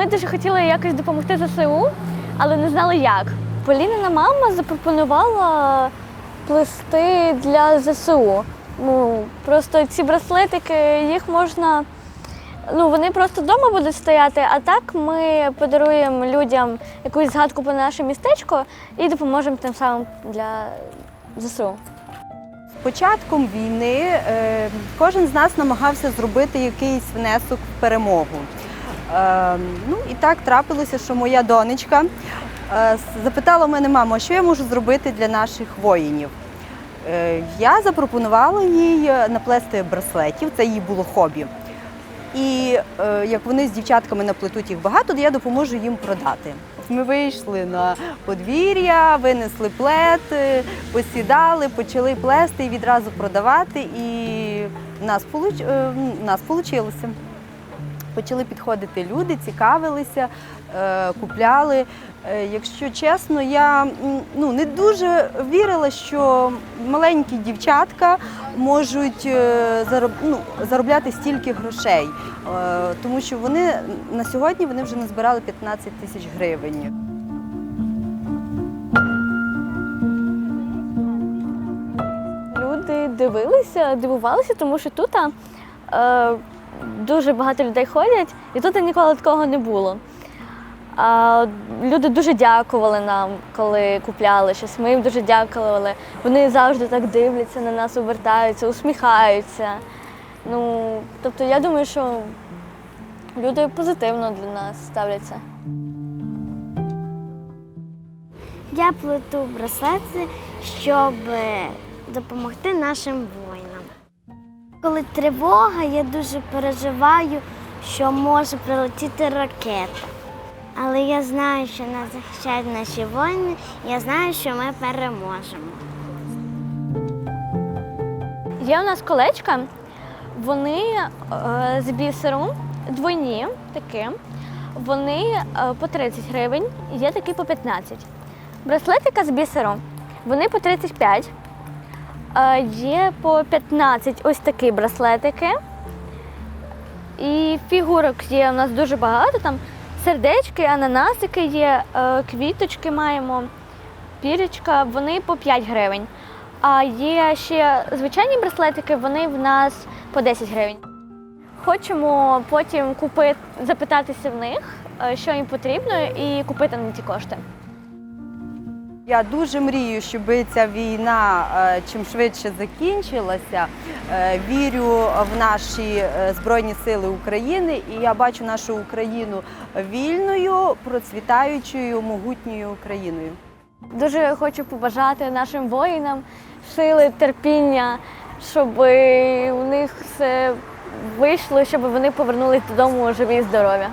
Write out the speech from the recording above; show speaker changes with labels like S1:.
S1: ми дуже хотіли якось допомогти ЗСУ, але не знали як. Полінина мама запропонувала плести для ЗСУ. Ну, просто ці браслетики, їх можна. Ну, вони просто вдома будуть стояти, а так ми подаруємо людям якусь згадку про наше містечко і допоможемо тим самим для ЗСУ.
S2: З початком війни е, кожен з нас намагався зробити якийсь внесок в перемогу. Е, ну і так трапилося, що моя донечка е, запитала мене, мамо, а що я можу зробити для наших воїнів. Е, я запропонувала їй е, наплести браслетів, це їй було хобі. І як вони з дівчатками наплетуть їх багато, то я допоможу їм продати. Ми вийшли на подвір'я, винесли плет, посідали, почали плести і відразу продавати. І в нас вийшло. Почали підходити люди, цікавилися, е, купляли. Е, Якщо чесно, я ну, не дуже вірила, що маленькі дівчатка можуть е, зароб... ну, заробляти стільки грошей, тому що вони на сьогодні вони вже назбирали 15 тисяч гривень.
S1: Люди дивилися, дивувалися, тому що тут дуже багато людей ходять, і тут ніколи такого не було. А люди дуже дякували нам, коли купляли щось. Ми їм дуже дякували. Вони завжди так дивляться на нас, обертаються, усміхаються. Ну, тобто, я думаю, що люди позитивно для нас ставляться.
S3: Я плету браслети, щоб допомогти нашим воїнам. Коли тривога, я дуже переживаю, що може прилетіти ракета. Але я знаю, що нас захищають наші воїни, я знаю, що ми переможемо.
S1: Є у нас колечка, вони е, з бісеру, двойні такі. Вони е, по 30 гривень, є такі по 15. Браслетика з бісеру, вони по 35. Є по 15 ось такі браслетики. І фігурок є у нас дуже багато. Там сердечки, ананасики є, е, квіточки маємо, пірочка, вони по 5 гривень. А є ще звичайні браслетики, вони в нас по 10 гривень. Хочемо потім купити, запитатися в них, е, що їм потрібно, і купити на ті кошти.
S2: Я дуже мрію, щоб ця війна е, чим швидше закінчилася. Е, Вірю в наші е, Збройні Сили України, і я бачу нашу Україну вільною, процвітаючою, могутньою країною.
S1: Дуже хочу побажати нашим воїнам сили, терпіння, щоб у них все вийшло, щоб вони повернулись додому живі і здорові.